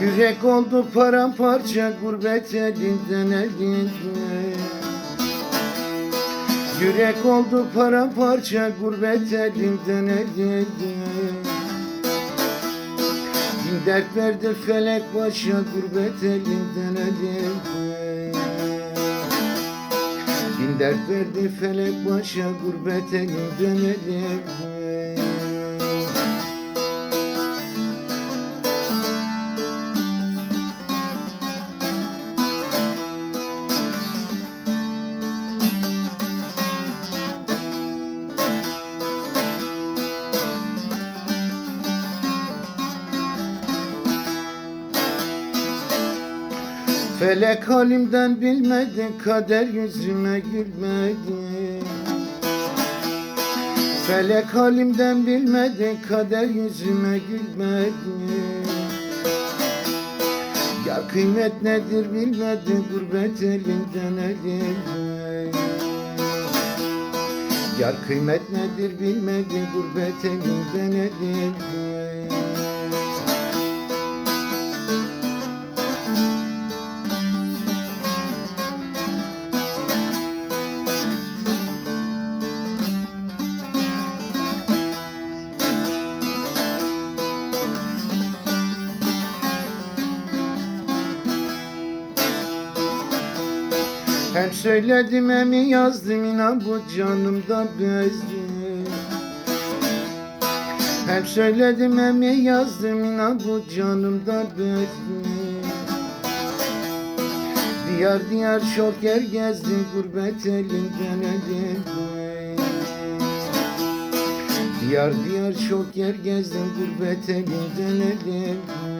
Yürek oldu paramparça gurbet elinden elinden Yürek oldu paramparça gurbet elinden elinden Bin dert verdi felek başa gurbet elinden elinden Bin dert verdi felek başa gurbet elinden elinden Felek halimden bilmedi, kader yüzüme gülmedi. Felek halimden bilmedi, kader yüzüme gülmedi. Ya kıymet nedir bilmedi, gurbet elinden elinden. Yar kıymet nedir bilmedi, gurbet elinden elinden. Hem söyledim hem yazdım inan bu canımda bezdi Hem söyledim hem yazdım inan bu canımda bezdi Diyar diyar çok yer gezdim gurbet elinden elinden Diyar diyar çok yer gezdim gurbet elinden elinden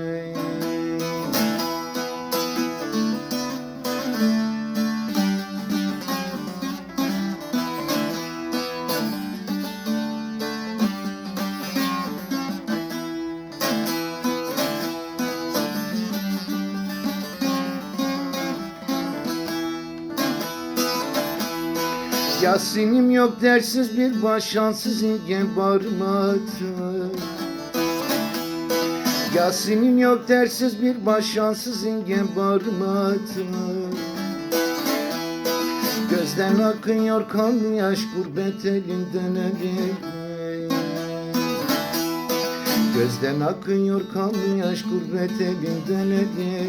Yasin'im yok dersiz bir başansız inge barmadı Yasin'im yok dersiz bir başansız inge barmadı Gözden akıyor kanlı yaş gurbet elinden ele. Gözden akıyor kanlı yaş gurbet elinden ele